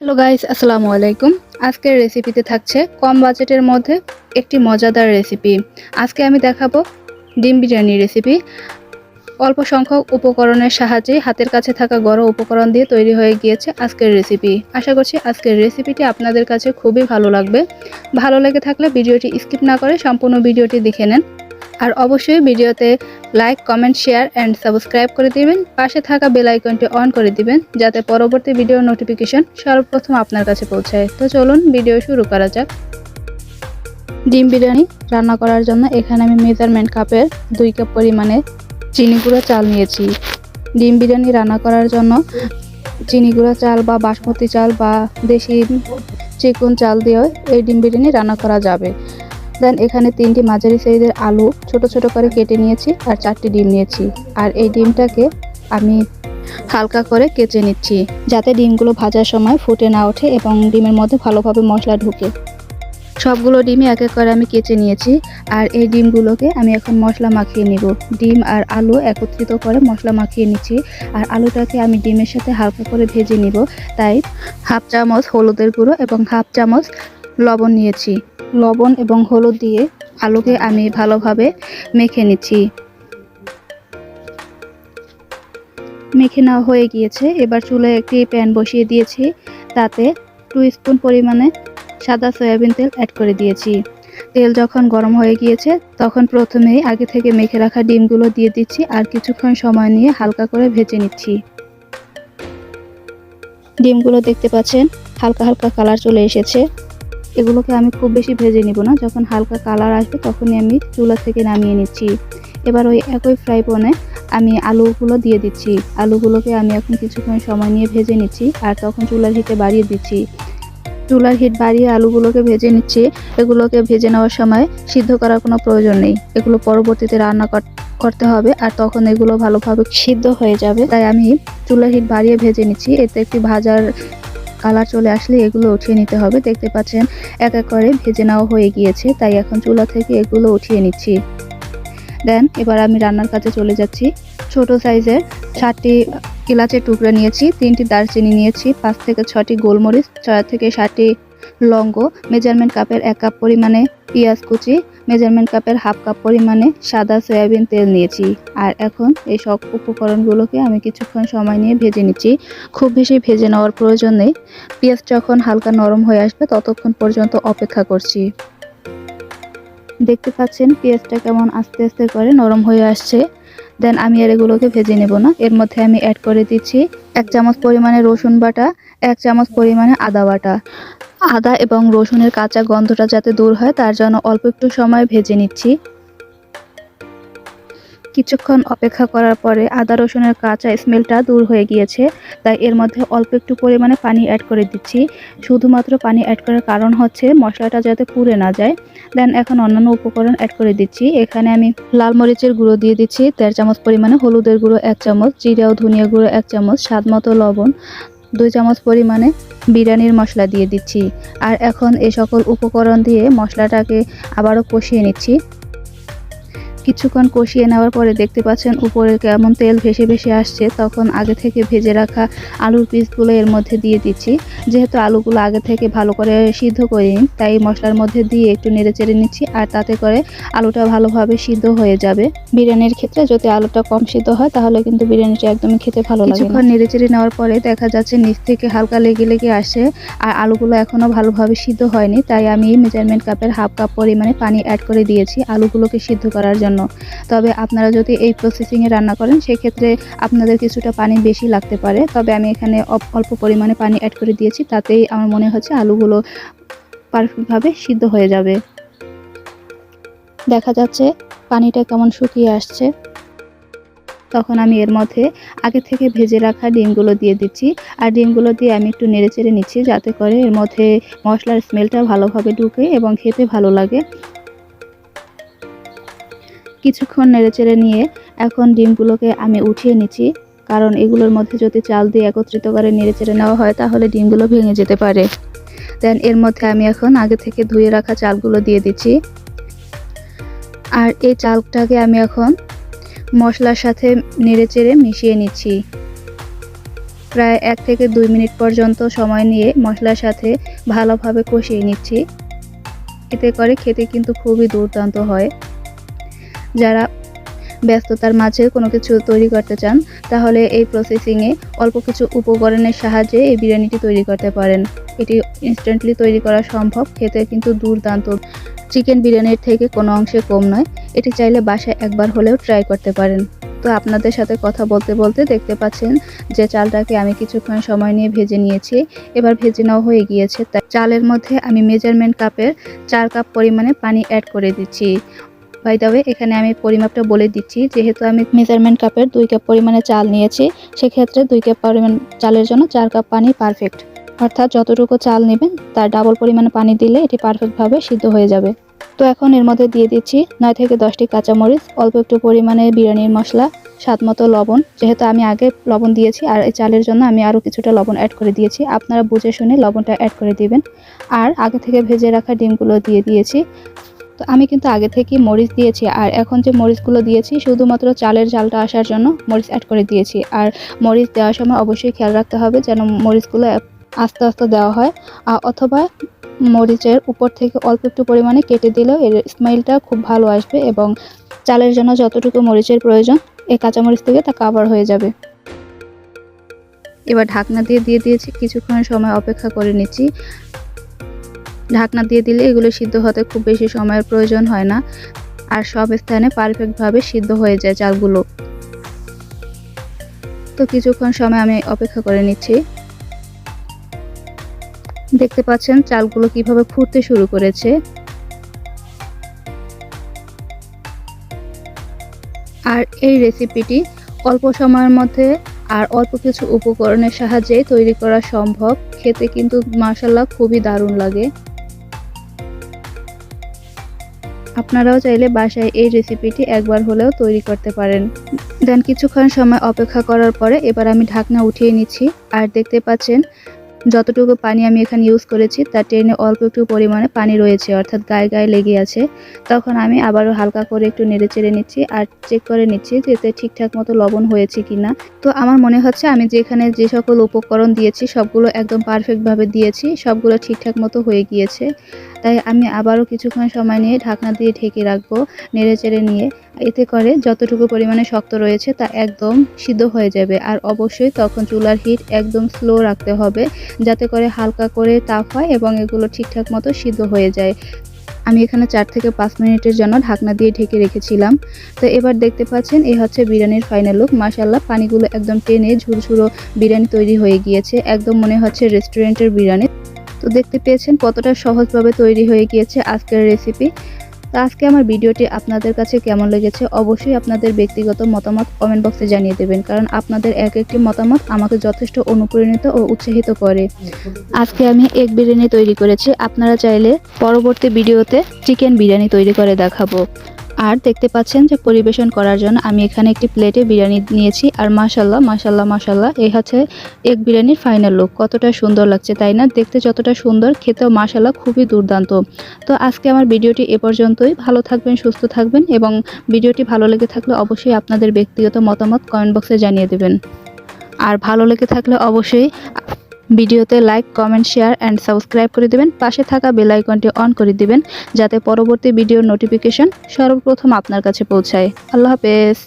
Hello guys আসসালামু আলাইকুম। আজকের রেসিপিতে থাকছে কম বাজেটের মধ্যে একটি মজাদার রেসিপি আজকে আমি দেখাবো ডিম বিরিয়ানি রেসিপি অল্প সংখ্যক উপকরণের সাহায্যে হাতের কাছে থাকা গড় উপকরণ দিয়ে তৈরি হয়ে গিয়েছে আজকের রেসিপি আশা করছি আজকের রেসিপিটি আপনাদের কাছে খুবই ভালো লাগবে। ভালো লেগে থাকলে ভিডিওটি স্কিপ না করে সম্পূর্ণ ভিডিওটি দেখে নেন। আর অবশ্যই ভিডিওতে like, comment, share and subscribe করে দিবেন। পাশে থাকা বেল আইকনটি অন করে দিবেন যাতে পরবর্তী ভিডিও নোটিফিকেশন সর্বপ্রথম আপনার কাছে পৌঁছায়। তো চলুন ভিডিও শুরু করা যাক। ডিম বিরিয়ানি রান্না করার জন্য এখানে আমি মেজারমেন্ট কাপের দুই কাপ পরিমাণে চিনি গুঁড়ো চাল নিয়েছি। ডিম বিরিয়ানি রান্না করার জন্য চিনি গুঁড়ো চাল বা বাসমতি চাল বা দেশি চিকন চাল দিয়েও এই ডিম বিরিয়ানি রান্না করা যাবে। দেন এখানে তিনটি মাঝারি সাইজের আলু ছোট ছোট করে কেটে নিয়েছি আর চারটি ডিম নিয়েছি। আর এই ডিমটাকে আমি হালকা করে কেচে নিচ্ছি যাতে ডিমগুলো ভাজার সময় ফুটে না ওঠে এবং ডিমের মধ্যে ভালোভাবে মশলা ঢুকে। সবগুলো ডিমই এক এক করে আমি কেচে নিয়েছি আর এই ডিমগুলোকে আমি এখন মশলা মাখিয়ে নিব। ডিম আর আলু একত্রিত করে মশলা মাখিয়ে নিচ্ছি আর আলুটাকে আমি ডিমের সাথে হালকা করে ভেজে নিব। তাই হাফ চামচ হলুদের গুঁড়ো এবং হাফ চামচ লবণ নিয়েছি। লবণ এবং হলুদ দিয়ে আলুকে আমি ভালোভাবে মেখে নিচ্ছি। মেখে নেওয়া হয়ে গিয়েছে। এবার চুলে একটি প্যান বসিয়ে দিয়েছি। তাতে টু স্পুন পরিমাণে সাদা সয়াবিন তেল অ্যাড করে দিয়েছি। তেল যখন গরম হয়ে গিয়েছে, তখন প্রথমেই আগে থেকে মেখে রাখা ডিমগুলো দিয়ে দিচ্ছি আর কিছুক্ষণ সময় নিয়ে হালকা করে ভেজে নিচ্ছি। ডিমগুলো দেখতে পাচ্ছেন, হালকা হালকা কালার চলে এসেছে। এগুলোকে আমি খুব বেশি ভেজে নিব না। যখন হালকা কালার আসবে তখনই আমি চুলা থেকে নামিয়ে নিচ্ছি। এবার ওই একই ফ্রাই প্যানে আমি আলুগুলো দিয়ে দিচ্ছি। আলুগুলোকে আমি এখন কিছুক্ষণ সময় নিয়ে ভেজে নিচ্ছি আর তখন চুলার হিটে বাড়িয়ে দিচ্ছি। চুলার হিট বাড়িয়ে আলুগুলোকে ভেজে নিচ্ছি। এগুলোকে ভেজে নেওয়ার সময় সিদ্ধ করার কোনো প্রয়োজন নেই। এগুলো পরবর্তীতে রান্না কর- করতে হবে আর তখন এগুলো ভালোভাবে সিদ্ধ হয়ে যাবে। তাই আমি চুলার হিট বাড়িয়ে ভেজে নিচ্ছি। এতে একটি ভাজার কালার চলে আসলে এগুলো উঠিয়ে নিতে হবে। দেখতে পাচ্ছেন, এক এক করে ভেজে নেওয়া হয়ে গিয়েছে, তাই এখন চুলা থেকে এগুলো উঠিয়ে নিচ্ছি। দেন, এবার আমি রান্নার কাজে চলে যাচ্ছি। ছোট সাইজের ষাটটি এলাচের টুকরা নিয়েছি, তিনটি দারচিনি নিয়েছি, পাঁচ থেকে ছটি গোলমরিচ, ছয় থেকে ষাটটি লঙ্গ, মেজারমেন্ট কাপের এক কাপ পরিমাণে পেঁয়াজ কুচি, মেজারমেন্ট কাপের হাফ কাপ পরিমাণে সাদা সয়াবিন তেল নিয়েছি। আর এখন এই সব উপকরণগুলোকে আমি কিছুক্ষণ সময় নিয়ে ভেজে নিচ্ছি। খুব বেশি ভেজে নেওয়ার প্রয়োজন নেই। পেঁয়াজ যখন হালকা নরম হয়ে আসবে, ততক্ষণ পর্যন্ত অপেক্ষা করছি। দেখতে পাচ্ছেন, পেঁয়াজটা কেমন আস্তে আস্তে করে নরম হয়ে আসছে। দেন আমি আর এগুলোকে ভেজে নেব না। এর মধ্যে আমি অ্যাড করে দিচ্ছি এক চামচ পরিমাণে রসুন বাটা, এক চামচ পরিমাণে আদা বাটা। আদা এবং রসুনের কাঁচা গন্ধটা যাতে দূর হয়, তার জন্য অল্প একটু সময় ভেজে নিচ্ছি। কিছুক্ষণ অপেক্ষা করার পরে আদা রসুনের কাঁচা স্মেলটা দূর হয়ে গিয়েছে, তাই এর মধ্যে অল্প একটু পরিমাণে পানি অ্যাড করে দিচ্ছি। শুধুমাত্র পানি অ্যাড করার কারণ হচ্ছে মশলাটা যাতে পুড়ে না যায়। দেন এখন অন্যান্য উপকরণ অ্যাড করে দিচ্ছি। এখানে আমি লাল মরিচের গুঁড়ো দিয়ে দিচ্ছি, দেড় চামচ পরিমাণে হলুদের গুঁড়ো, এক চামচ, জিরা ও ধনিয়া গুঁড়ো, এক চামচ, স্বাদ মতো লবণ, দুই চামচ পরিমাণে বিরিয়ানির মশলা দিয়ে দিচ্ছি। আর এখন এই সকল উপকরণ দিয়ে মশলাটাকে আবারও কষিয়ে নিচ্ছি। কিছুক্ষণ কষিয়ে নেওয়ার পরে দেখতে পাচ্ছেন উপরে কেমন তেল ভেসে ভেসে আসছে। তখন আগে থেকে ভেজে রাখা আলুর পিসগুলো এর মধ্যে দিয়ে দিচ্ছি। যেহেতু আলুগুলো আগে থেকে ভালো করে সিদ্ধ করে তাই মশলার মধ্যে দিয়ে একটু নেড়ে চেড়ে নিচ্ছি আর তাতে করে আলুটা ভালোভাবে সিদ্ধ হয়ে যাবে। বিরিয়ানির ক্ষেত্রে যদি আলুটা কম সিদ্ধ হয়, তাহলে কিন্তু বিরিয়ানিটা একদমই খেতে ভালো লাগে কিছুক্ষণ নেড়ে চেড়ে নেওয়ার পরে দেখা যাচ্ছে নিচ থেকে হালকা লেগে লেগে আসে আর আলুগুলো এখনও ভালোভাবে সিদ্ধ হয়নি, তাই আমি মেজারমেন্ট কাপের হাফ কাপ পরিমাণে পানি অ্যাড করে দিয়েছি আলুগুলোকে সিদ্ধ করার জন্য। তবে আপনারা যদি এই প্রসেসিংয়ে রান্না করেন, সেক্ষেত্রে আপনাদের কিছুটা পানি বেশি লাগতে পারে। তবে আমি এখানে অল্প পরিমাণে পানি অ্যাড করে দিয়েছি, তাতেই আমার মনে হচ্ছে আলুগুলো পারফেক্টভাবে সিদ্ধ হয়ে যাবে। দেখা যাচ্ছে পানিটা কেমন শুকিয়ে আসছে। তখন আমি এর মধ্যে আগে থেকে ভেজে রাখা ডিমগুলো দিয়ে দিচ্ছি। আর ডিমগুলো দিয়ে আমি একটু নেড়ে চেড়ে নিচ্ছি, যাতে করে এর মধ্যে মশলার স্মেলটা ভালোভাবে ঢুকে এবং খেতে ভালো লাগে। কিছুক্ষণ নেড়েচেড়ে নিয়ে এখন ডিমগুলোকে আমি উঠিয়ে নিচ্ছি। কারণ এগুলোর মধ্যে যদি চাল দিয়ে একত্রিত করে নেড়েচেড়ে নেওয়া হয়, তাহলে ডিমগুলো ভেঙে যেতে পারে। দেন এর মধ্যে আমি এখন আগে থেকে ধুয়ে রাখা চালগুলো দিয়ে দিচ্ছি। আর এই চালটাকে আমি এখন মশলার সাথে নেড়েচেড়ে মিশিয়ে নিচ্ছি। প্রায় এক থেকে দুই মিনিট পর্যন্ত সময় নিয়ে মশলার সাথে ভালোভাবে কষিয়ে নিচ্ছি। এতে করে খেতে কিন্তু খুবই দুর্দান্ত হয়। যারা ব্যস্ততার মাঝে কোনো কিছু তৈরি করতে চান, তাহলে এই প্রসেসিংয়ে অল্প কিছু উপকরণের সাহায্যে এই বিরিয়ানিটি তৈরি করতে পারেন। এটি ইনস্ট্যান্টলি তৈরি করা সম্ভব, খেতে কিন্তু দুর্দান্ত। চিকেন বিরিয়ানির থেকে কোনো অংশে কম নয়, এটি চাইলে বাসায় একবার হলেও ট্রাই করতে পারেন। তো আপনাদের সাথে কথা বলতে বলতে দেখতে পাচ্ছেন যে চালটাকে আমি কিছুক্ষণ সময় নিয়ে ভেজে নিয়েছি, এবার ভেজে নেওয়া হয়ে গিয়েছে। তাই চালের মধ্যে আমি মেজারমেন্ট কাপের চার কাপ পরিমাণে পানি অ্যাড করে দিচ্ছি। বাই দ্য ওয়ে এখানে আমি পরিমাপটা বলে দিচ্ছি। যেহেতু আমি মেজারমেন্ট কাপের দুই কাপ পরিমাণে চাল নিয়েছি, সেক্ষেত্রে দুই কাপ পরিমাণ চালের জন্য চার কাপ পানি পারফেক্ট অর্থাৎ যতটুকু চাল নেবেন, তার ডাবল পরিমাণে পানি দিলে এটি পারফেক্টভাবে সিদ্ধ হয়ে যাবে। তো এখন এর মধ্যে দিয়ে দিচ্ছি নয় থেকে দশটি কাঁচামরিচ, অল্প একটু পরিমাণে বিরিয়ানির মশলা, স্বাদ মতো লবণ। যেহেতু আমি আগে লবণ দিয়েছি, আর এই চালের জন্য আমি আরও কিছুটা লবণ অ্যাড করে দিয়েছি। আপনারা বুঝে শুনে লবণটা অ্যাড করে দিবেন। আর আগে থেকে ভেজে রাখা ডিমগুলো দিয়ে দিয়েছি। তো আমি কিন্তু আগে থেকেই মরিচ দিয়েছি আর এখন যে মরিচগুলো দিয়েছি, শুধুমাত্র চালের জালটা আসার জন্য মরিচ অ্যাড করে দিয়েছি। আর মরিচ দেওয়ার সময় অবশ্যই খেয়াল রাখতে হবে যেন মরিচগুলো আস্তে আস্তে দেওয়া হয়। অথবা মরিচের উপর থেকে অল্প একটু পরিমাণে কেটে দিলেও এর স্মেলটা খুব ভালো আসবে এবং চালের জন্য যতটুকু মরিচের প্রয়োজন, এই কাঁচামরিচ থেকে তা কাভার হয়ে যাবে। এবার ঢাকনা দিয়ে দিয়ে দিয়েছি, কিছুক্ষণ সময় অপেক্ষা করে নিচ্ছি। ঢাকনা দিয়ে দিলে এগুলো সিদ্ধ হতে খুব বেশি সময়ের প্রয়োজন হয় না। আর সব স্থানে পারফেক্টভাবে সিদ্ধ হয়ে যায় চালগুলো। তো কিছুক্ষণ সময় আমি অপেক্ষা করে নিচ্ছি। দেখতে পাচ্ছেন চালগুলো কীভাবে ফুটতে শুরু করেছে। আর এই রেসিপিটি অল্প সময়ের মধ্যে আর অল্প কিছু উপকরণের সাহায্যে তৈরি করা সম্ভব। খেতে কিন্তু মাসাল্লাহ খুবই দারুণ লাগে। আপনারাও চাইলে বাসায় এই রেসিপিটি একবার হলেও তৈরি করতে পারেন। দেন কিছুক্ষণ সময় অপেক্ষা করার পরে এবার আমি ঢাকনা উঠিয়ে নিচ্ছি। আর দেখতে পাচ্ছেন যতটুকু পানি আমি এখানে ইউজ করেছি, তার ট্রেনে অল্প একটু পরিমাণে পানি রয়েছে, অর্থাৎ গায়ে গায়ে লেগে আছে। তখন আমি আবারও হালকা করে একটু নেড়ে চেড়ে নিচ্ছি আর চেক করে নিচ্ছি যে এতে ঠিকঠাক মতো লবণ হয়েছে কি না তো আমার মনে হচ্ছে আমি যেখানে যে সকল উপকরণ দিয়েছি, সবগুলো একদম পারফেক্টভাবে দিয়েছি, সবগুলো ঠিকঠাক মতো হয়ে গিয়েছে। তাই আমি আবারও কিছুক্ষণ সময় নিয়ে ঢাকনা দিয়ে ঢেকে রাখব, নেড়ে চেড়ে নিয়ে। এতে করে যতটুকু পরিমাণে শক্ত রয়েছে তা একদম সিদ্ধ হয়ে যাবে। আর অবশ্যই তখন চুলার হিট একদম স্লো রাখতে হবে, যাতে করে হালকা করে তাপ হয় এবং এগুলো ঠিকঠাক মতো সিদ্ধ হয়ে যায়। আমি এখানে চার থেকে পাঁচ মিনিটের জন্য ঢাকনা দিয়ে ঢেকে রেখেছিলাম। তো এবার দেখতে পাচ্ছেন এই হচ্ছে বিরিয়ানির ফাইনাল লুক মাসাল্লাহ পানিগুলো একদম টেনে ঝুরঝুরো বিরিয়ানি তৈরি হয়ে গিয়েছে। একদম মনে হচ্ছে রেস্টুরেন্টের বিরিয়ানি। তো দেখতে পেয়েছেন কতটা সহজভাবে তৈরি হয়ে গিয়েছে আজকের রেসিপি তো আজকে আমার ভিডিওটি আপনাদের কাছে কেমন লেগেছে অবশ্যই আপনাদের ব্যক্তিগত মতামত কমেন্ট বক্সে জানিয়ে দেবেন, কারণ আপনাদের এক একটি মতামত আমাকে যথেষ্ট অনুপ্রাণিত ও উৎসাহিত করে। আজকে আমি এক বিরিয়ানি তৈরি করেছি, আপনারা চাইলে পরবর্তী ভিডিওতে চিকেন বিরিয়ানি তৈরি করে দেখাবো। আর দেখতে পাচ্ছেন যে পরিবেশন করার জন্য আমি এখানে একটি প্লেটে বিরিয়ানি নিয়েছি। আর মাশাল্লাহ মাশাল্লাহ মাশাল্লাহ এই হচ্ছে এক বিরিয়ানির ফাইনাল লুক কতটা সুন্দর লাগছে, তাই না? দেখতে যতটা সুন্দর, খেতেও মাশাল্লাহ খুবই দুর্দান্ত। তো আজকে আমার ভিডিওটি এ পর্যন্তই। ভালো থাকবেন, সুস্থ থাকবেন এবং ভিডিওটি ভালো লেগে থাকলে অবশ্যই আপনাদের ব্যক্তিগত মতামত কমেন্ট বক্সে জানিয়ে দেবেন। আর ভালো লেগে থাকলে অবশ্যই ভিডিওতে like, comment, share and subscribe করে দেবেন। পাশে থাকা বেল আইকনটি অন করে দিবেন, যাতে পরবর্তী ভিডিওর নোটিফিকেশন সর্বপ্রথম আপনার কাছে পৌঁছায়। আল্লাহ হাফেজ।